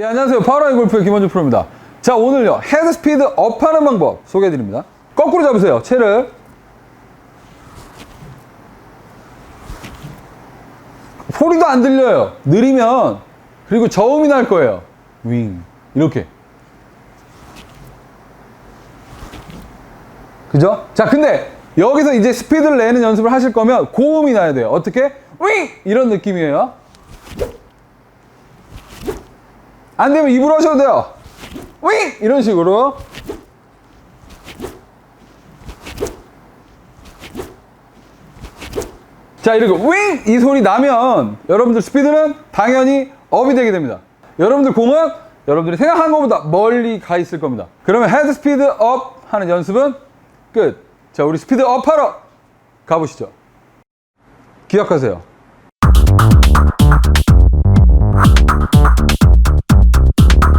예, 안녕하세요. 파워라인 골프의 김원준 프로입니다. 자, 오늘요. 헤드 스피드 업 하는 방법 소개해 드립니다. 거꾸로 잡으세요. 채를. 소리도 안 들려요. 느리면 그리고 저음이 날 거예요. 윙. 이렇게. 그죠? 자, 근데 여기서 이제 스피드를 내는 연습을 하실 거면 고음이 나야 돼요. 어떻게? 윙! 이런 느낌이에요. 안 되면 입으로 하셔도 돼요. 윙! 이런 식으로. 자, 이렇게 윙! 이 소리 나면 여러분들 스피드는 당연히 업이 되게 됩니다. 여러분들 공은 여러분들이 생각한 것보다 멀리 가 있을 겁니다. 그러면 헤드 스피드 업 하는 연습은 끝. 자, 우리 스피드 업 하러 가보시죠. 기억하세요.